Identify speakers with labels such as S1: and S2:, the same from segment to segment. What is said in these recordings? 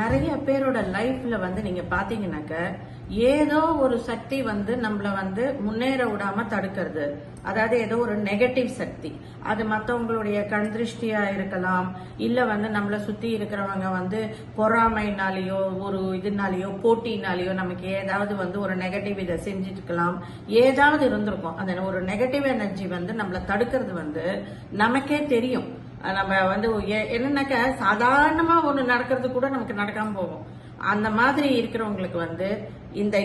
S1: நிறைய பேரோட லைஃப்ல வந்து நீங்க பாத்தீங்கன்னாக்க ஏதோ ஒரு சக்தி வந்து நம்மள வந்து முன்னேற விடாம தடுக்கிறது. அதாவது ஏதோ ஒரு நெகட்டிவ் சக்தி. அது மற்றவங்களுடைய கண் திருஷ்டியா இருக்கலாம் இல்ல வந்து நம்மள சுத்தி இருக்கிறவங்க வந்து பொறாமைனாலேயோ ஒரு இதுனாலேயோ போட்டினாலேயோ நமக்கு ஏதாவது வந்து ஒரு நெகட்டிவ் இதை செஞ்சுட்டு இருக்கலாம் ஏதாவது இருந்திருக்கும். அந்த ஒரு நெகட்டிவ் எனர்ஜி வந்து நம்மள தடுக்கிறது வந்து நமக்கே தெரியும். நம்ம வந்து எ- என்னன்னாக்க சாதாரணமா ஒண்ணு நடக்கிறது கூட நமக்கு நடக்காம போகும். அந்த மாதிரி இருக்கிறவங்களுக்கு வந்து இந்த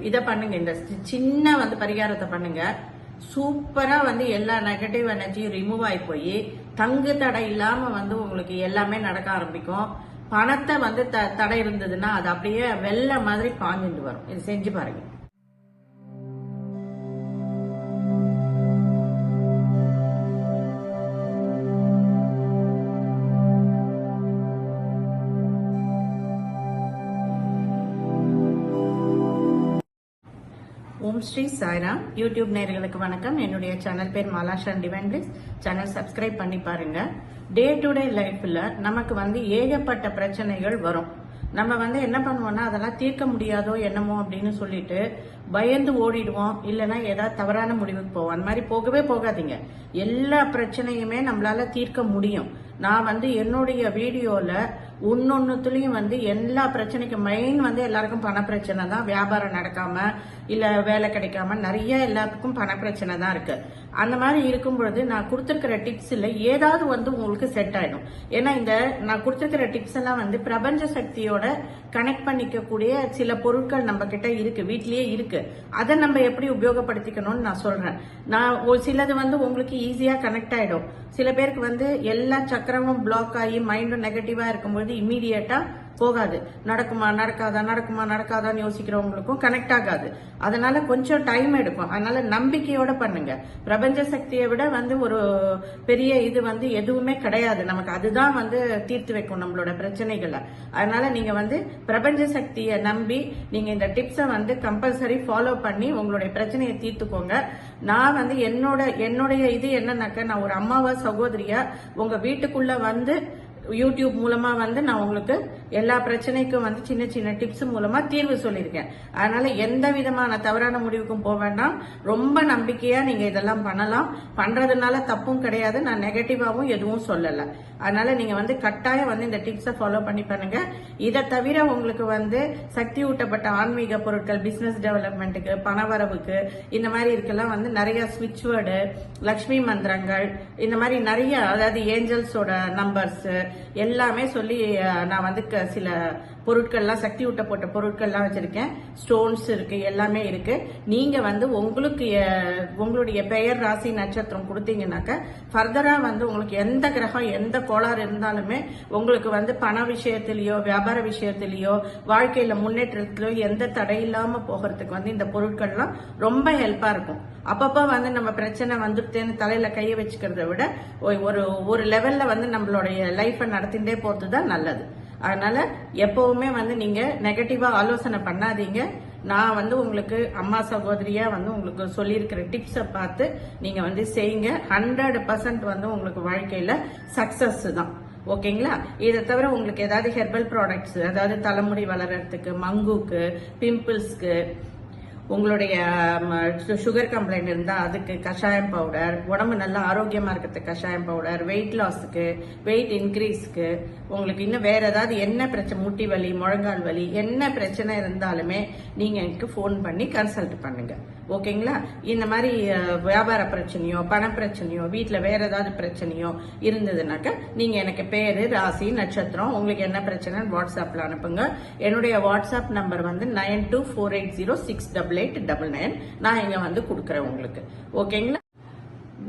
S1: இதை பண்ணுங்க. இந்த சி- சின்ன வந்து பரிகாரத்தை பண்ணுங்க. சூப்பரா வந்து எல்லா நெகட்டிவ் எனர்ஜியும் ரிமூவ் ஆகி போய் தங்கு தடை இல்லாம வந்து உங்களுக்கு எல்லாமே நடக்க ஆரம்பிக்கும். பணத்தை வந்து த- தடை இருந்ததுன்னா அது அப்படியே வெள்ளை மாதிரி பாஞ்சுட்டு வரும். இது செஞ்சு பாருங்க. ஓம் ஸ்ரீ சாய்ராம் யூடியூப் நேர்களுக்கு வணக்கம். என்னுடைய சேனல் பேர் Malashan divine bliss channel subscribe பண்ணி பாருங்க. டே டு டே லைஃப்ல நமக்கு வந்து ஏகப்பட்ட பிரச்சனைகள் வரும். நம்ம வந்து என்ன பண்ணுவோம்னா அதெல்லாம் தீர்க்க முடியாதோ என்னமோ அப்படின்னு சொல்லிட்டு பயந்து ஓடிடுவோம். இல்லைன்னா ஏதாவது தவறான முடிவுக்கு போவோம். அந்த மாதிரி போகவே போகாதீங்க. எல்லா பிரச்சனையுமே நம்மளால தீர்க்க முடியும். நான் வந்து என்னுடைய வீடியோல ஒன்னொன்னுத்துலயும் வந்து எல்லா பிரச்சனைக்கும் மெயின் வந்து எல்லாருக்கும் பண பிரச்சனை தான். வியாபாரம் நடக்காம இல்ல வேலை கிடைக்காம நிறைய எல்லாத்துக்கும் பண பிரச்சனை தான் இருக்கு. அந்த மாதிரி இருக்கும் பொழுது நான் கொடுத்துருக்கிற டிப்ஸில் ஏதாவது வந்து உங்களுக்கு செட் ஆயிடும். ஏன்னா இந்த நான் கொடுத்துருக்கிற டிப்ஸ் எல்லாம் வந்து பிரபஞ்ச சக்தியோட கனெக்ட் பண்ணிக்கக்கூடிய சில பொருட்கள் நம்ம கிட்ட இருக்கு வீட்லயே இருக்கு. அதை நம்ம எப்படி உபயோகப்படுத்திக்கணும்னு நான் சொல்றேன். நான் ஒரு சிலது வந்து உங்களுக்கு ஈஸியா கனெக்ட் ஆயிடும். சில பேருக்கு வந்து எல்லா சக்கரமும் பிளாக் ஆகி மைண்டும் நெகட்டிவா இருக்கும்போது இம்மீடியட்டா போகாது. நடக்குமா நடக்காதா நடக்குமா நடக்காதான்னு யோசிக்கிறவங்களுக்கும் கனெக்ட் ஆகாது. அதனால கொஞ்சம் டைம் எடுக்கும். அதனால நம்பிக்கையோட பண்ணுங்க. பிரபஞ்ச சக்தியை விட வந்து ஒரு பெரிய இது வந்து எதுவுமே கிடையாது. நமக்கு அதுதான் வந்து தீர்த்து வைக்கும் நம்மளோட பிரச்சனைகளை. அதனால நீங்க வந்து பிரபஞ்ச சக்தியை நம்பி நீங்க இந்த டிப்ஸை வந்து கம்பல்சரி ஃபாலோ பண்ணி உங்களுடைய பிரச்சனையை தீர்த்துக்கோங்க. நான் வந்து என்னோட என்னுடைய இது என்னன்னாக்க நான் ஒரு அம்மாவா சகோதரியா உங்க வீட்டுக்குள்ள வந்து யூடியூப் மூலமா வந்து நான் உங்களுக்கு எல்லா பிரச்சனைக்கும் வந்து சின்ன சின்ன டிப்ஸ் மூலமா தீர்வு சொல்லியிருக்கேன். அதனால எந்த விதமான தவறான முடிவுக்கும் போக வேண்டாம். ரொம்ப நம்பிக்கையா நீங்க இதெல்லாம் பண்ணலாம். பண்றதுனால தப்பும் கிடையாது. நான் நெகட்டிவாவும் எதுவும் சொல்லலை. அதனால நீங்க வந்து கட்டாயம் வந்து இந்த டிப்ஸை ஃபாலோ பண்ணி பண்ணுங்க. இதை தவிர உங்களுக்கு வந்து சக்தி ஊட்டப்பட்ட ஆன்மீக பொருட்கள் பிசினஸ் டெவலப்மெண்ட்டுக்கு பணவரவுக்கு இந்த மாதிரி இருக்கெல்லாம் வந்து நிறைய ஸ்விட்ச் வேர்டு லக்ஷ்மி மந்திரங்கள் இந்த மாதிரி நிறைய அதாவது ஏஞ்சல்ஸோட நம்பர்ஸ் எல்லாமே சொல்லி நான் வந்து க- சில பொருட்கள்லாம் சக்தி ஊட்ட போட்ட பொருட்கள்லாம் வச்சிருக்கேன். ஸ்டோன்ஸ் இருக்கு எல்லாமே இருக்கு. நீங்க வந்து உங்களுக்கு உங்களுடைய பெயர் ராசி நட்சத்திரம் கொடுத்தீங்கன்னாக்க ஃபர்தரா வந்து உங்களுக்கு எந்த கிரகம் எந்த கோளாறு இருந்தாலுமே உங்களுக்கு வந்து பண விஷயத்திலயோ வியாபார விஷயத்திலயோ வாழ்க்கையில முன்னேற்றத்திலயோ எந்த தடை இல்லாம போகிறதுக்கு வந்து இந்த பொருட்கள்லாம் ரொம்ப ஹெல்ப்பா இருக்கும். அப்பப்போ வந்து நம்ம பிரச்சனை வந்துட்டேன்னு தலையில கையை வச்சுக்கிறத விட ஒ- ஒரு ஒரு லெவல்ல வந்து நம்மளுடைய லைஃப்பை நடத்திட்டே போறது தான் நல்லது. அதனால எப்பவுமே வந்து நீங்க நெகட்டிவா ஆலோசனை பண்ணாதீங்க. நான் வந்து உங்களுக்கு அம்மா சகோதரியா வந்து உங்களுக்கு சொல்லியிருக்கிற டிப்ஸை பார்த்து நீங்க வந்து செய்யுங்க. ஹண்ட்ரட் பர்சன்ட் வந்து உங்களுக்கு வாழ்க்கையில சக்சஸ் தான். ஓகேங்களா? இதை தவிர உங்களுக்கு ஏதாவது ஹெர்பல் ப்ராடக்ட்ஸ் அதாவது தலைமுடி வளர்றதுக்கு மங்குக்கு பிம்பிள்ஸ்க்கு உங்களுடைய சுகர் கம்ப்ளைண்ட் இருந்தால் அதுக்கு கஷாயம் பவுடர் உடம்பு நல்லா ஆரோக்கியமாக இருக்கிறதுக்கு கஷாயம் பவுடர் வெயிட் லாஸுக்கு வெயிட் இன்க்ரீஸ்க்கு உங்களுக்கு இன்னும் வேற ஏதாவது என்ன பிரச்சனை முட்டி வலி முழங்கால் வலி என்ன பிரச்சனை இருந்தாலுமே நீங்கள் எனக்கு ஃபோன் பண்ணி கன்சல்ட் பண்ணுங்க. ஓகேங்களா இந்த மாதிரி வியாபார பிரச்சனையோ பண பிரச்சனையோ வீட்டில் வேற ஏதாவது பிரச்சனையோ இருந்ததுனாக்கா நீங்கள் எனக்கு பேர் ராசி நட்சத்திரம் உங்களுக்கு என்ன பிரச்சனைன்னு வாட்ஸ்அப்பில் அனுப்புங்க. என்னுடைய வாட்ஸ்அப் நம்பர் வந்து nine two four eight zero six double eight double nine நான் இங்க வந்து கொடுக்குறேன் உங்களுக்கு. ஓகேங்களா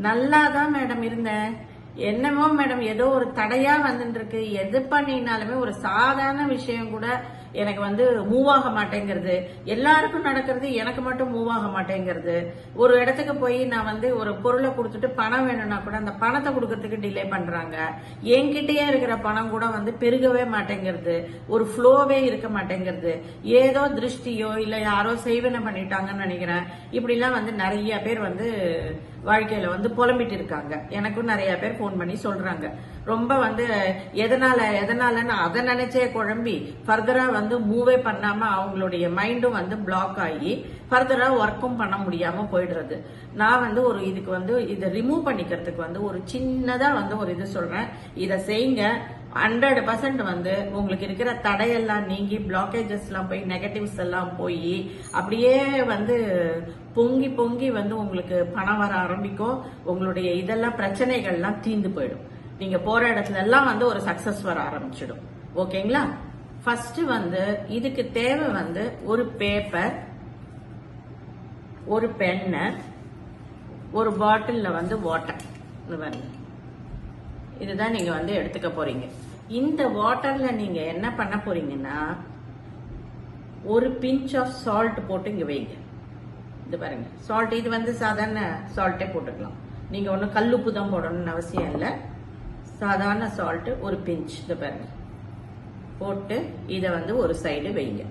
S1: நல்லா தான் மேடம் இருந்தேன். என்னமோ மேடம் ஏதோ ஒரு தடையா வந்துட்டு இருக்கு எது பண்ணினாலுமே ஒரு சாதாரண விஷயம் கூட எனக்கு வந்து மூவ் ஆக மாட்டேங்கிறது. எல்லாருக்கும் நடக்கிறது எனக்கு மட்டும் மூவ் ஆக மாட்டேங்கிறது. ஒரு இடத்துக்கு போய் நான் வந்து ஒரு பொருளை கொடுத்துட்டு பணம் வேணும்னா கூட அந்த பணத்தை கொடுக்கறதுக்கு டிலே பண்றாங்க. என்கிட்டயே இருக்கிற பணம் கூட வந்து பெருகவே மாட்டேங்கிறது. ஒரு ஃப்ளோவே இருக்க மாட்டேங்கிறது. ஏதோ திருஷ்டியோ இல்லை யாரோ செய்வன பண்ணிட்டாங்கன்னு நினைக்கிறேன். இப்படிலாம் வந்து நிறைய பேர் வந்து வாழ்க்கையில வந்து புலம்பிட்டு இருக்காங்க எனக்கும் நிறைய பேர் ஃபோன் பண்ணி சொல்றாங்க. ரொம்ப வந்து எதனால எதனாலன்னு அதை நினைச்சே குழம்பி ஃபர்தரா வந்து மூவே பண்ணாம அவங்களுடைய மைண்டும் வந்து பிளாக் ஆகி ஃபர்தரா ஒர்க்கும் பண்ண முடியாம போயிடுறது. நான் வந்து ஒரு இதுக்கு வந்து இதை ரிமூவ் பண்ணிக்கிறதுக்கு வந்து ஒரு சின்னதா வந்து ஒரு இது சொல்றேன். இதை செய்யுங்க. ஹண்ட்ரட் பர்சன்ட் வந்து உங்களுக்கு இருக்கிற தடையெல்லாம் நீங்கி பிளாக்கேஜஸ் எல்லாம் போய் நெகட்டிவ்ஸ் எல்லாம் போய் அப்படியே வந்து பொங்கி பொங்கி வந்து உங்களுக்கு பணம் வர ஆரம்பிக்கும். உங்களுடைய இதெல்லாம் பிரச்சனைகள்லாம் தீந்து போயிடும். நீங்க போற இடத்துல எல்லாம் வந்து ஒரு சக்சஸ் வர ஆரம்பிச்சிடும். ஓகேங்களா? ஃபர்ஸ்ட் வந்து இதுக்கு தேவை வந்து ஒரு பேப்பர் ஒரு பென்னு ஒரு பாட்டில்ல வந்து வாட்டர் இது பாருங்க இதுதான் நீங்க வந்து எடுத்துக்க போறீங்க. இந்த வாட்டர்ல நீங்க என்ன பண்ண போறீங்கன்னா ஒரு பிஞ்ச் ஆஃப் சால்ட் போட்டு இங்க வைங்க. இது பாருங்க. சால்ட் இது வந்து சாதாரண சால்ட்டே போட்டுக்கலாம். நீங்க ஒன்றும் கல்லுப்பு தான் போடணும்னு அவசியம் இல்லை. சாதாரண சால்ட் ஒரு பிஞ்ச் இது பாருங்க. போட்டு இதை வந்து ஒரு சைடு வைங்க.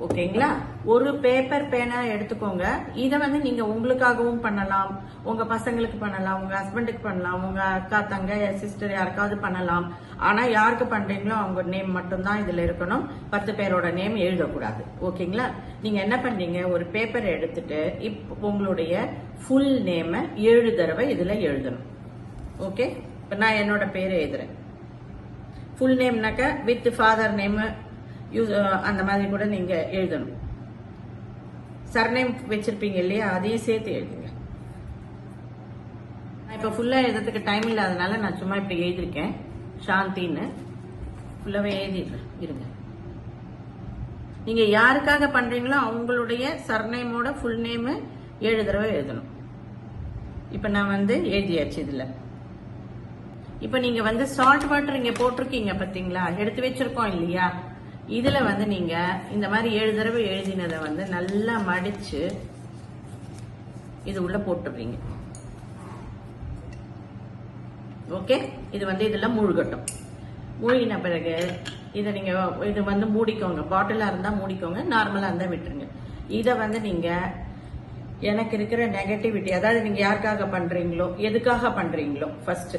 S1: ஓகேங்களா? ஒரு பேப்பர் பேனா எடுத்துக்கோங்க. இதை வந்து நீங்க உங்களுக்காகவும் பண்ணலாம். உங்க பசங்களுக்கு பண்ணலாம். உங்க ஹஸ்பண்டுக்கு பண்ணலாம். உங்க அக்கா தங்க சிஸ்டர் யாருக்காவது பண்ணலாம். ஆனா யாருக்கு பண்றீங்களோ அவங்க நேம் மட்டும்தான் இதுல இருக்கணும். பத்து பேரோட நேம் எழுதக்கூடாது. ஓகேங்களா? நீங்க என்ன பண்றீங்க? ஒரு பேப்பர் எடுத்துட்டு இப்போ உங்களுடைய ஃபுல் நேம ஏழு தடவை இதுல எழுதணும். ஓகே? இப்ப நான் என்னோட பேரை எழுதுறேன். ஃபுல் நேம்னாக்க வித் ஃபாதர் நேமு Uh, அந்த மாதிரி கூட நீங்க எழுதணும். சர்நேம் வச்சிருப்பீங்க இல்லையா? அதையும் சேர்த்து எழுதுங்க. நான் இப்ப ஃபுல்லா எழுதுறதுக்கு டைம் இல்லாதனால நான் சும்மா இப்படி எழுதியிருக்கேன். சாந்தின்னு. ஃபுல்லாவே எழுதிடுறேன் இருங்க. நீங்க யாருக்காக பண்றீங்களோ அவங்களுடைய சர்நேமோட ஃபுல் நேமு ஏழு தடவை எழுதணும். இப்ப நான் வந்து எழுதியாச்சு இதுல. இப்ப நீங்க வந்து சால்ட் வாட்டர் இங்க போட்டிருக்கீங்க பாத்தீங்களா? எடுத்து வச்சிருக்கோம் இல்லையா? இதுல வந்து நீங்க இந்த மாதிரி ஏழு தடவை எழுதினதை வந்து நல்லா மடிச்சு இது உள்ள போட்டுடுறீங்க. ஓகே? இது வந்து இதுல மூழ்கட்டும். மூழ்கின பிறகு இதை நீங்க இது வந்து மூடிக்கோங்க. பாட்டிலா இருந்தா மூடிக்கோங்க நார்மலா இருந்தா விட்டுருங்க. இதை வந்து நீங்க எனக்கு இருக்கிற நெகட்டிவிட்டி அதாவது நீங்க யாருக்காக பண்றீங்களோ எதுக்காக பண்றீங்களோ ஃபர்ஸ்ட்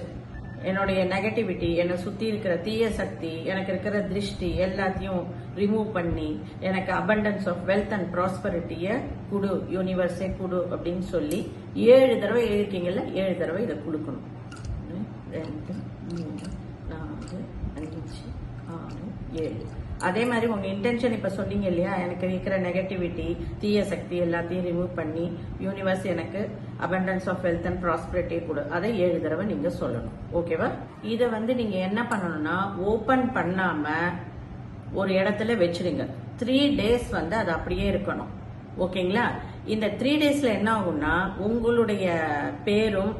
S1: என்னுடைய நெகட்டிவிட்டி என்னை சுற்றி இருக்கிற தீய சக்தி எனக்கு இருக்கிற திருஷ்டி எல்லாத்தையும் ரிமூவ் பண்ணி எனக்கு அபண்டன்ஸ் ஆஃப் வெல்த் அண்ட் ப்ராஸ்பரிட்டியை குடு யூனிவர்ஸே குடு அப்படின்னு சொல்லி ஏழு தடவை எழுதிருக்கீங்கல்ல ஏழு தடவை இதை கொடுக்கணும். ரெண்டு மூணு நாலு அஞ்சு ஆறு ஏழு. அதே மாதிரி உங்க இன்டென்ஷன் இப்ப சொன்னீங்க இல்லையா எனக்கு இருக்கிற நெகட்டிவிட்டி தீய சக்தி எல்லாத்தையும் ரிமூவ் பண்ணி யூனிவர்ஸ் எனக்கு abundance of wealth and prosperity கொடு. அதை ஏழு தடவை நீங்க சொல்லணும். ஓகேவா இதை வந்து நீங்க என்ன பண்ணணும்னா ஓபன் பண்ணாம ஒரு இடத்துல வச்சிடுங்க த்ரீ டேஸ் வந்து அது அப்படியே இருக்கணும். ஓகேங்களா இந்த த்ரீ டேஸ்ல என்ன ஆகும்னா உங்களுடைய பேரும்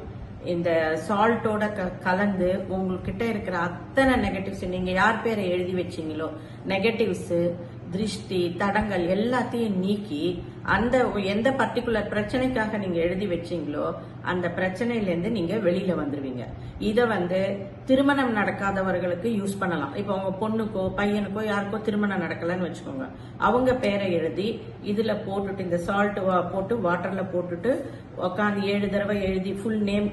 S1: இந்த சால்ட்டோட க கலந்து உங்ககிட்ட இருக்கிற அத்தனை நெகட்டிவ்ஸ் நீங்க யார் பேரை எழுதி வச்சீங்களோ நெகட்டிவ்ஸ் திருஷ்டி தடங்கள் எல்லாத்தையும் நீக்கி அந்த எந்த பர்டிகுலர் பிரச்சனைக்காக நீங்க எழுதி வச்சீங்களோ அந்த பிரச்சனையிலேருந்து நீங்க வெளியில வந்துருவீங்க. இதை வந்து திருமணம் நடக்காதவர்களுக்கு யூஸ் பண்ணலாம். இப்போ உங்க பொண்ணுக்கோ பையனுக்கோ யாருக்கோ திருமணம் நடக்கலன்னு வச்சுக்கோங்க. அவங்க பேரை எழுதி இதுல போட்டுட்டு இந்த சால்ட் போட்டு வாட்டர்ல போட்டுட்டு உட்காந்து ஏழு தடவை எழுதி ஃபுல் நேம்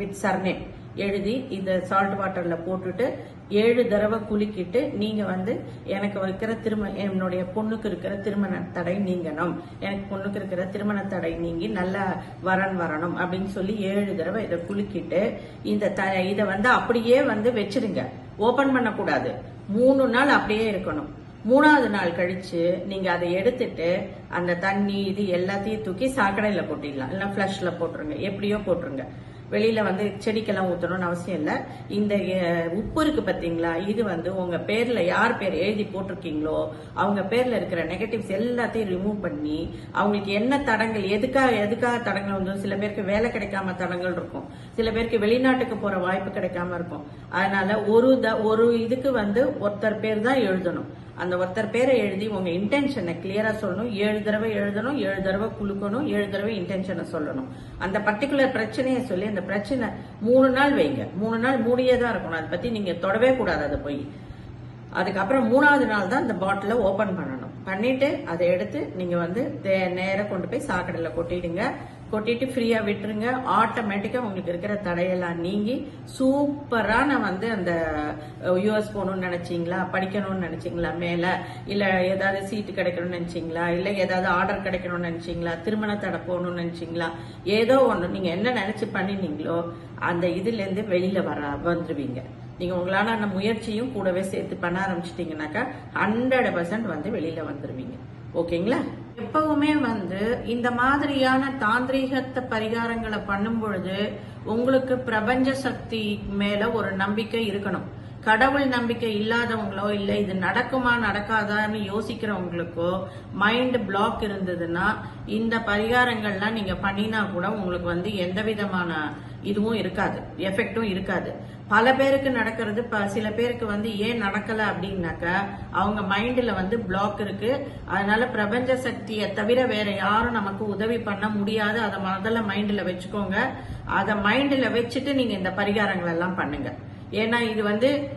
S1: வித் சர்நேம் எழுதி இந்த சால்ட் வாட்டர்ல போட்டுட்டு ஏழு தடவை குலுக்கிட்டு நீங்க வந்து எனக்கு இருக்கிற திருமண என்னுடைய பொண்ணுக்கு இருக்கிற திருமண தடை நீங்கணும். எனக்கு பொண்ணுக்கு இருக்கிற திருமண தடை நீங்கி நல்ல வரன் வரணும் அப்படின்னு சொல்லி ஏழு தடவை இதை குலுக்கிட்டு இந்த த இதை வந்து அப்படியே வந்து வச்சிருங்க. ஓபன் பண்ணக்கூடாது. மூணு நாள் அப்படியே இருக்கணும். மூணாவது நாள் கழிச்சு நீங்க அதை எடுத்துட்டு அந்த தண்ணி இது எல்லாத்தையும் தூக்கி சாக்கடையில போட்டிடலாம். இல்லைன்னா ஃபிளஷ்ல போட்டுருங்க. எப்படியோ போட்டுருங்க. வெளியில வந்து செடிக்கெல்லாம் ஊத்தணும்னு அவசியம் இல்லை. இந்த உப்பு இருக்கு பாத்தீங்களா? இது வந்து உங்க பேர்ல யார் பேர் எழுதி போட்டிருக்கீங்களோ அவங்க பேர்ல இருக்கிற நெகட்டிவ்ஸ் எல்லாத்தையும் ரிமூவ் பண்ணி அவங்களுக்கு என்ன தடங்கள் எதுக்காக எதுக்காக தடங்கள் வந்து சில பேருக்கு வேலை கிடைக்காம தடங்கள் இருக்கும். சில பேருக்கு வெளிநாட்டுக்கு போற வாய்ப்பு கிடைக்காம இருக்கும். அதனால ஒரு த- ஒரு இதுக்கு வந்து ஒருத்தர் பேர் தான் எழுதணும். அந்த ஒருத்தர் பேரை எழுதி உங்க இன்டென்ஷனை கிளியரா சொல்லணும். ஏழு தடவை எழுதணும் ஏழு தடவை குலுக்கணும் ஏழு தடவை இன்டென்ஷனை சொல்லணும். அந்த பர்டிகுலர் பிரச்சனையை சொல்லி அந்த பிரச்சனை மூணு நாள் வைங்க. மூணு நாள் மூடியே தான் இருக்கணும். அதை பத்தி நீங்க தொடவே கூடாது அதை போய். அதுக்கப்புறம் மூணாவது நாள் தான் இந்த பாட்டிலை ஓபன் பண்ணணும். பண்ணிட்டு அதை எடுத்து நீங்க வந்து தே- கொண்டு போய் சாக்கடையில கொட்டிடுங்க. கொட்டிட்டு ஃப்ரீயாக விட்டுருங்க. ஆட்டோமேட்டிக்காக உங்களுக்கு இருக்கிற தடையெல்லாம் நீங்கி சூப்பரான வந்து அந்த யூஎஸ் போகணும்னு நினச்சிங்களா? படிக்கணும்னு நினச்சிங்களா? மேலே? இல்லை ஏதாவது சீட்டு கிடைக்கணும்னு நினச்சிங்களா? இல்லை ஏதாவது ஆர்டர் கிடைக்கணும்னு நினச்சிங்களா? திருமண தடை போகணும்னு நினச்சிங்களா? ஏதோ ஒன்று நீங்கள் என்ன நினச்சி பண்ணினீங்களோ அந்த இதுலேருந்து வெளியில் வர வர நீங்கள் உங்களால் உங்களான முயற்சியும் கூடவே சேர்த்து பண்ண ஆரம்பிச்சிட்டிங்கனாக்கா ஹண்ட்ரட் பர்சன்ட் வந்து வெளியில் வந்துடுவீங்க ஓகேங்களா எப்பவுமே வந்து இந்த மாதிரியான தாந்திரீகத்தை பரிகாரங்களை பண்ணும் பொழுது உங்களுக்கு பிரபஞ்ச சக்தி மேல ஒரு நம்பிக்கை இருக்கணும். கடவுள் நம்பிக்கை இல்லாதவங்களோ இல்ல இது நடக்குமா நடக்காதான்னு யோசிக்கிறவங்களுக்கோ மைண்ட் பிளாக் இருந்ததுன்னா இந்த பரிகாரங்கள்லாம் நீங்க பண்ணினா கூட உங்களுக்கு வந்து எந்த விதமான இதுவும் இருக்காது எஃபெக்டும் இருக்காது. பல பேருக்கு நடக்கிறது. ப- சில பேருக்கு வந்து ஏன் நடக்கல அப்படின்னாக்கா அவங்க மைண்ட்ல வந்து பிளாக் இருக்கு. அதனால பிரபஞ்ச சக்தியை தவிர வேற யாரும் நமக்கு உதவி பண்ண முடியாது. அதை முதல்ல மைண்ட்ல வச்சுக்கோங்க. அதை மைண்ட்ல வச்சுட்டு நீங்க இந்த பரிகாரங்கள் எல்லாம் பண்ணுங்க. ஏன்னா இது வந்து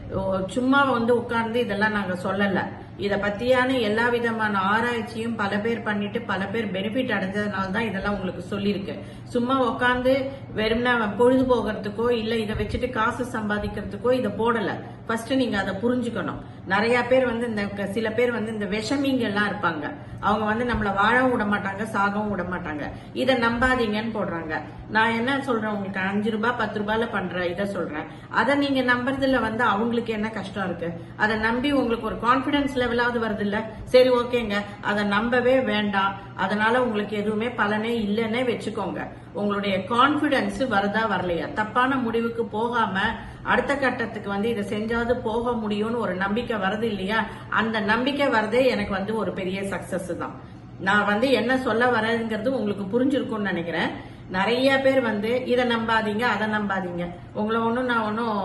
S1: சும்மா வந்து உட்கார்ந்து இதெல்லாம் நாங்க சொல்லலை. இதை பத்தியான எல்லா விதமான ஆராய்ச்சியும் பல பேர் பண்ணிட்டு பல பேர் பெனிஃபிட் அடைஞ்சதுனால தான் இதெல்லாம் உங்களுக்கு சொல்லியிருக்கு. சும்மா உட்காந்து வெறும்னா பொழுது போகிறதுக்கோ இல்லை இதை வச்சுட்டு காசு சம்பாதிக்கிறதுக்கோ இதை போடலை. ஃபர்ஸ்ட் நீங்க அதை புரிஞ்சுக்கணும். நிறைய பேர் வந்து இந்த க- சில பேர் வந்து இந்த விஷமிங்க எல்லாம் இருப்பாங்க. அவங்க வந்து நம்மள வாழவும் விட மாட்டாங்க சாகவும் விட மாட்டாங்க. இதை நம்பாதீங்கன்னு போடுறாங்க. நான் என்ன சொல்றேன் உங்களுக்கு? அஞ்சு ரூபாய் பத்து ரூபாயில பண்ற இதை சொல்றேன். அதை நீங்க நம்புறதுல வந்து அவங்களுக்கு என்ன கஷ்டம் இருக்கு? அதை நம்பி உங்களுக்கு ஒரு கான்பிடன்ஸ் லெவலாவது வருது இல்ல சரி ஓகேங்க. அதை நம்பவே வேண்டாம். அதனால உங்களுக்கு எதுவுமே பலனே இல்லைன்னே வச்சுக்கோங்க. உங்களுடைய கான்பிடன்ஸ் வருதா வரலையா? தப்பான முடிவுக்கு போகாம அடுத்த கட்டத்துக்கு வந்து இதை செஞ்சாவது போக முடியும்னு ஒரு நம்பிக்கை வருது இல்லையா? அந்த நம்பிக்கை வரதே எனக்கு வந்து ஒரு பெரிய சக்சஸ் தான். நான் வந்து என்ன சொல்ல வரேங்கிறது உங்களுக்கு புரிஞ்சிருக்கும்னு நினைக்கிறேன். நிறைய பேர் வந்து இதை நம்பாதீங்க அதை நம்பாதீங்க. உங்களை ஒன்றும் நான் ஒன்றும்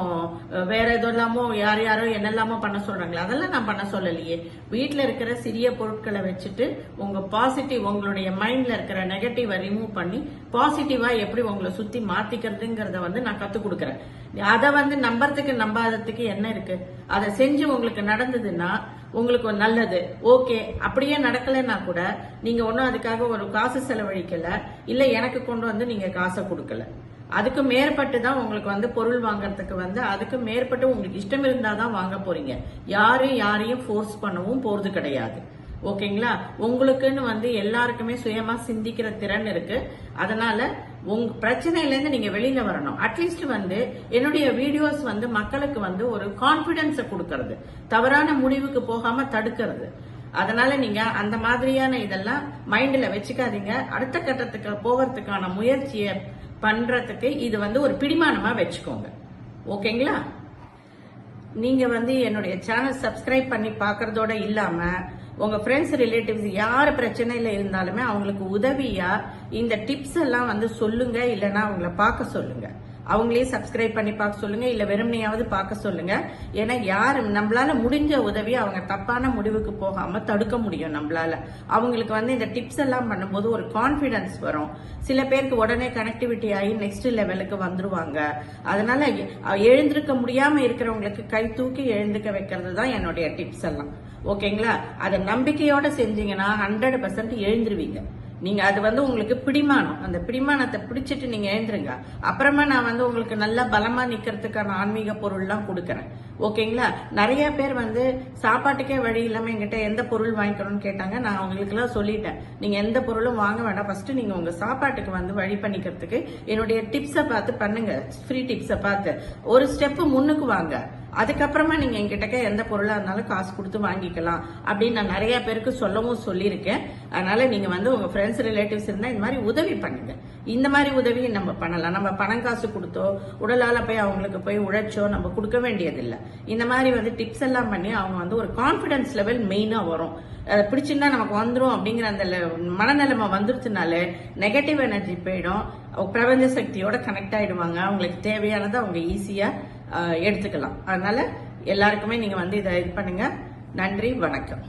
S1: வேற எதெல்லாமோ யார் யாரோ என்னெல்லாமோ பண்ண சொல்றாங்களே அதெல்லாம் நான் பண்ண சொல்லலையே. வீட்டில் இருக்கிற சிறிய பொருட்களை வச்சுட்டு உங்க பாசிட்டிவ் உங்களுடைய மைண்ட்ல இருக்கிற நெகட்டிவை ரிமூவ் பண்ணி பாசிட்டிவா எப்படி உங்களை சுத்தி மாத்திக்கிறதுங்கிறத வந்து நான் கத்துக் கொடுக்குறேன். அதை வந்து நம்புறதுக்கு நம்பாததுக்கு என்ன இருக்கு? அதை செஞ்சு உங்களுக்கு நடந்ததுன்னா உங்களுக்கு ஒரு நல்லது. ஓகே அப்படியே நடக்கலைன்னா கூட நீங்க ஒன்றும் அதுக்காக ஒரு காசு செலவழிக்கல இல்ல எனக்கு கொண்டு வந்து நீங்க காசை கொடுக்கல. அதுக்கு மேற்பட்டு தான் உங்களுக்கு வந்து பொருள் வாங்குறதுக்கு வந்து அதுக்கு மேற்பட்டு உங்களுக்கு இஷ்டம் இருந்தால் தான் வாங்க போறீங்க. யாரும் யாரையும் ஃபோர்ஸ் பண்ணவும் போறது கிடையாது. ஓகேங்களா? உங்களுக்குன்னு வந்து எல்லாருக்குமே சுயமா சிந்திக்கிற திறன் இருக்கு. அதனால உங்க பிரச்சனையில இருந்து நீங்க வெளியில வரணும். அட்லீஸ்ட் வந்து என்னுடைய வீடியோஸ் வந்து மக்களுக்கு வந்து ஒரு கான்பிடன்ஸை கொடுக்கறது. தவறான முடிவுக்கு போகாம தடுக்கிறது. அதனால நீங்க அந்த மாதிரியான இதெல்லாம் மைண்ட்ல வச்சுக்காதீங்க. அடுத்த கட்டத்துக்கு போகிறதுக்கான முயற்சியை பண்றதுக்கு இது வந்து ஒரு பிடிமானமா வச்சுக்கோங்க. ஓகேங்களா? நீங்க வந்து என்னுடைய சேனல் சப்ஸ்கிரைப் பண்ணி பாக்குறதோட இல்லாம உங்க ஃப்ரெண்ட்ஸ் ரிலேட்டிவ்ஸ் யார் பிரச்சனையில இருந்தாலுமே அவங்களுக்கு உதவியா இந்த டிப்ஸ் எல்லாம் வந்து சொல்லுங்க இல்லைன்னா அவங்கள பார்க்க சொல்லுங்க. அவங்களே சப்ஸ்கிரைப் பண்ணி பார்க்க சொல்லுங்க இல்ல வெறுமனையாவது பார்க்க சொல்லுங்க. ஏன்னா யார் நம்மளால முடிஞ்ச உதவி அவங்க தப்பான முடிவுக்கு போகாம தடுக்க முடியும் நம்மளால. அவங்களுக்கு வந்து இந்த டிப்ஸ் எல்லாம் பண்ணும்போது ஒரு கான்பிடன்ஸ் வரும். சில பேருக்கு உடனே கனெக்டிவிட்டி ஆகி நெக்ஸ்ட் லெவலுக்கு வந்துருவாங்க. அதனால எழுந்திருக்க முடியாம இருக்கிறவங்களுக்கு கை தூக்கி எழுந்துக்க வைக்கிறது தான் என்னுடைய டிப்ஸ் எல்லாம். ஓகேங்களா அதை நம்பிக்கையோட செஞ்சீங்கன்னா ஹண்ட்ரட் பர்சன்ட் எழுந்துருவீங்க. நீங்க அது வந்து உங்களுக்கு பிடிமானம். அந்த பிடிமானத்தை பிடிச்சிட்டு நீங்க எழுந்துருங்க. அப்புறமா நான் வந்து உங்களுக்கு நல்ல பலமா நிக்கிறதுக்கான ஆன்மீக பொருள்லாம் கொடுக்கறேன். ஓகேங்களா? நிறைய பேர் வந்து சாப்பாட்டுக்கே வழி இல்லாம என்கிட்ட எந்த பொருள் வாங்கிக்கணும்னு கேட்டாங்க. நான் அவங்களுக்கு எல்லாம் சொல்லிட்டேன். நீங்க எந்த பொருளும் வாங்க வேண்டாம். ஃபர்ஸ்ட் நீங்க உங்க சாப்பாட்டுக்கு வந்து வழி பண்ணிக்கிறதுக்கு என்னுடைய டிப்ஸை பார்த்து பண்ணுங்க. ஃப்ரீ டிப்ஸை பார்த்து. ஒரு ஸ்டெப் முன்னுக்கு வாங்க. அதுக்கப்புறமா நீங்க என்கிட்ட எந்த பொருளா இருந்தாலும் காசு கொடுத்து வாங்கிக்கலாம் அப்படின்னு நான் நிறைய பேருக்கு சொல்லவும் சொல்லியிருக்கேன். அதனால நீங்க வந்து உங்க ஃப்ரெண்ட்ஸ் ரிலேட்டிவ்ஸ் இருந்தா இந்த மாதிரி உதவி பண்ணுங்க. இந்த மாதிரி உதவி நம்ம பண்ணலாம். நம்ம பணம் காசு கொடுத்தோ உடலால போய் அவங்களுக்கு போய் உழைச்சோ நம்ம கொடுக்க வேண்டியதில்லை. இந்த மாதிரி வந்து டிப்ஸ் எல்லாம் பண்ணி அவங்க வந்து ஒரு கான்பிடன்ஸ் லெவல் மெயினா வரும். அதை பிடிச்சிருந்தா நமக்கு வந்துடும் அப்படிங்கிற அந்த மனநிலைமை வந்துருச்சுனாலே நெகட்டிவ் எனர்ஜி போயிடும். பிரபஞ்ச சக்தியோட கனெக்ட் ஆயிடுவாங்க. அவங்களுக்கு தேவையானதை அவங்க ஈஸியா எடுத்துக்கலாம். அதனால எல்லாருக்குமே நீங்க வந்து இதை இது பண்ணுங்க. நன்றி வணக்கம்.